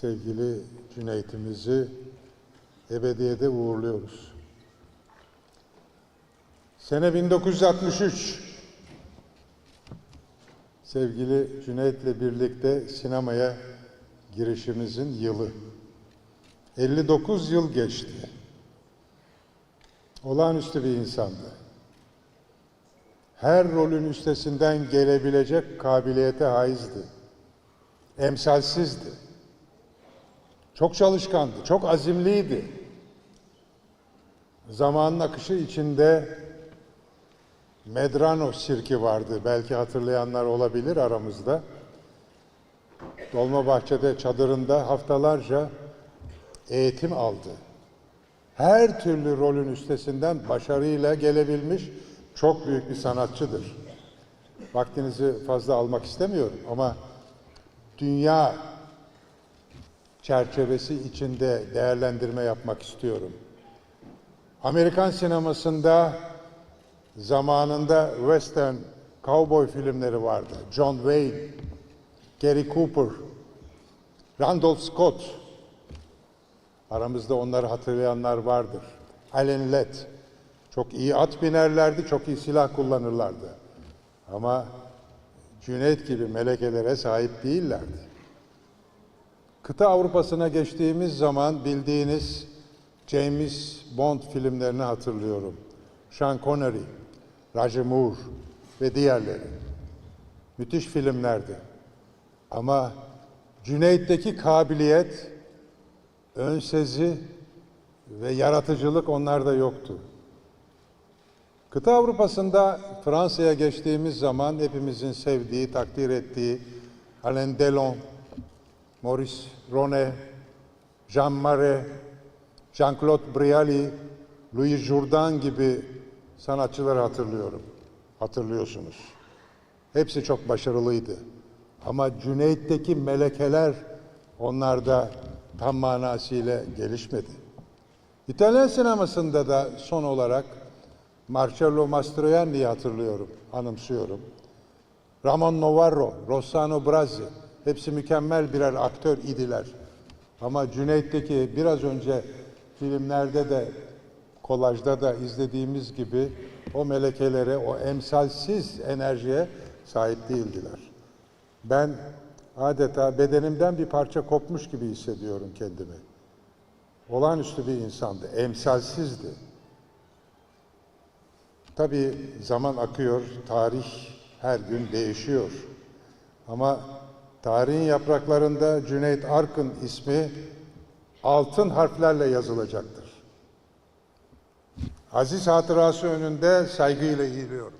sevgili Cüneyt'imizi ebediyede uğurluyoruz. Sene 1963. Sevgili Cüneyt'le birlikte sinemaya girişimizin yılı. 59 yıl geçti. Olağanüstü bir insandı. Her rolün üstesinden gelebilecek kabiliyete haizdi. Emsalsizdi. Çok çalışkandı, çok azimliydi. Zamanın akışı içinde Medrano sirki vardı. Belki hatırlayanlar olabilir aramızda. Dolmabahçe'de çadırında haftalarca eğitim aldı. Her türlü rolün üstesinden başarıyla gelebilmiş çok büyük bir sanatçıdır. Vaktinizi fazla almak istemiyorum ama dünya çerçevesi içinde değerlendirme yapmak istiyorum. Amerikan sinemasında zamanında western cowboy filmleri vardı. John Wayne, Gary Cooper, Randolph Scott. Aramızda onları hatırlayanlar vardır. Alan Ladd. Çok iyi at binerlerdi, çok iyi silah kullanırlardı. Ama Cüneyt gibi melekelere sahip değillerdi. Kıta Avrupa'sına geçtiğimiz zaman bildiğiniz James Bond filmlerini hatırlıyorum. Sean Connery, Roger Moore ve diğerleri. Müthiş filmlerdi. Ama Cüneyt'teki kabiliyet, ön sezi ve yaratıcılık onlarda yoktu. Kıta Avrupa'sında Fransa'ya geçtiğimiz zaman hepimizin sevdiği, takdir ettiği Alain Delon, Maurice Ronet, Jean Marais, Jean-Claude Brialy, Louis Jourdan gibi sanatçıları hatırlıyorum. Hatırlıyorsunuz. Hepsi çok başarılıydı. Ama Cüneyt'teki melekeler onlarda tam manasıyla gelişmedi. İtalyan sinemasında da son olarak Marcello Mastroianni'yi hatırlıyorum, anımsıyorum. Ramon Novarro, Rossano Brazzi, hepsi mükemmel birer aktör idiler. Ama Cüneyt'teki biraz önce filmlerde de kolajda da izlediğimiz gibi o melekelere, o emsalsiz enerjiye sahip değildiler. Ben adeta bedenimden bir parça kopmuş gibi hissediyorum kendimi. Olağanüstü bir insandı, emsalsizdi. Tabii zaman akıyor, tarih her gün değişiyor. Ama tarihin yapraklarında Cüneyt Arkın ismi altın harflerle yazılacaktır. Aziz hatırası önünde saygıyla eğiliyorum.